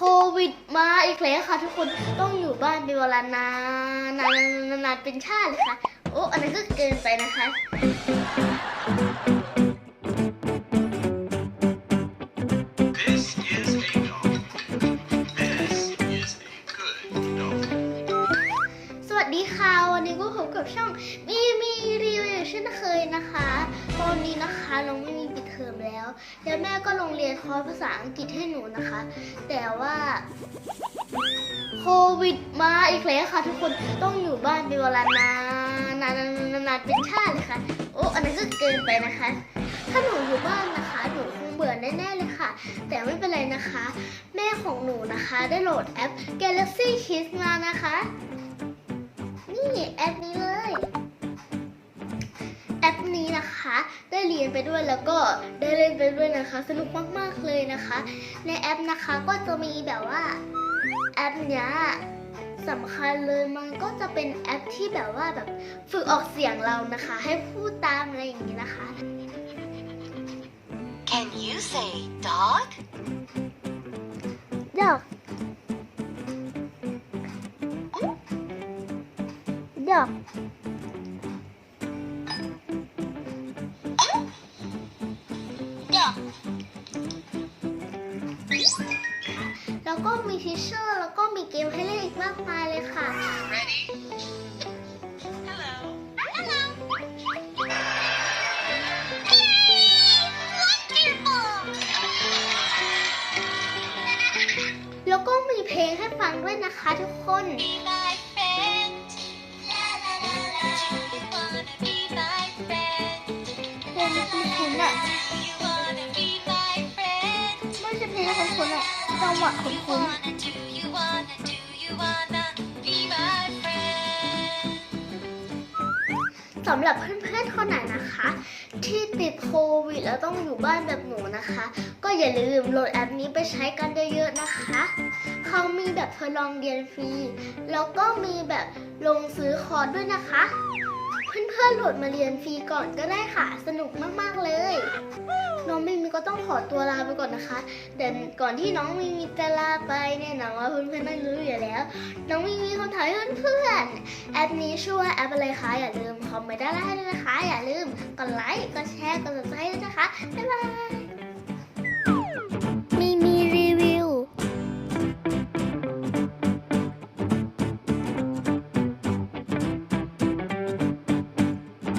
ควิดมาอีกแล้วค่ะ ทุกคนต้องอยู่บ้านเป็นเวลานานนานนานนานเป็นชาติเลยค่ะ โอ้อันนั้นก็เกินไปนะคะสวัสดีค่ะ วันนี้ก็พบกับช่องมี รีวิวเช่นเคยนะคะ ตอนนี้นะคะน้องไม่มีปิดเทอมแล้ว แล้วแม่ก็ลงเรียนคอร์สภาษาอังกฤษให้หนูนะคะ แต่ว่าโควิดมาอีกแล้วค่ะ ทุกคนต้องอยู่บ้านเป็นเวลานานนานนานนานเป็นชาติเลยค่ะ โอ้อันนั้นก็เกินไปนะคะ ถ้าหนูอยู่บ้านนะคะหนูคงเบื่อแน่ๆเลยค่ะ แต่ไม่เป็นไรนะคะ แม่ของหนูนะคะได้โหลดแอป Galaxy Kids มานะคะ นี่แอปนี้เลย นี้นะคะ ได้เรียนไปด้วยแล้วก็ได้เล่นไปด้วยนะคะ สนุกมากๆเลยนะคะ ในแอปนะคะก็จะมีแบบว่าแอปเนี้ยสำคัญเลยมันก็จะเป็นแอปที่แบบว่าแบบฝึกออกเสียงเรานะคะ ให้พูดตามอะไรอย่างนี้นะคะ Can you say dog? ดอ อก Dog. แล้วก็มีทิชเชอร์ แล้วก็มีเกมให้เล่นอีกมากมายเลยค่ะ Ready? Hello. Hello. Wonderful. แล้วก็มีเพลงให้ฟังด้วยนะคะทุกคน Be my friend. คุ้นๆอะจังหวะคุ้นๆสำหรับเพื่อนๆคนไหนนะคะ ที่ติดโควิดแล้วต้องอยู่บ้านแบบหนูนะคะ ก็อย่าลืมโหลดแอปนี้ไปใช้กันเยอะๆนะคะ เขามีแบบทดลองเรียนฟรี แล้วก็มีแบบลงซื้อคอร์สด้วยนะคะ เพื่อนๆโหลดมาเรียนฟรีก่อนก็ได้ค่ะ สนุกมากๆเลย องมิมีก็ต้องขอตัวลาไปก่อนนะคะแต่ก่อนที่น้องมิมีจะลาไปเนี่ยน้องว่าเพื่อนๆน่รู้อยู่แล้ว น้องมิมีคำถามให้เพื่อนๆแอปนี้ชื่อว่าแอปอะไรคะอย่าลืมคอมเมนต์ด้านล่างด้วยนะคะ อย่าลืมกดไลค์กดแชร์กด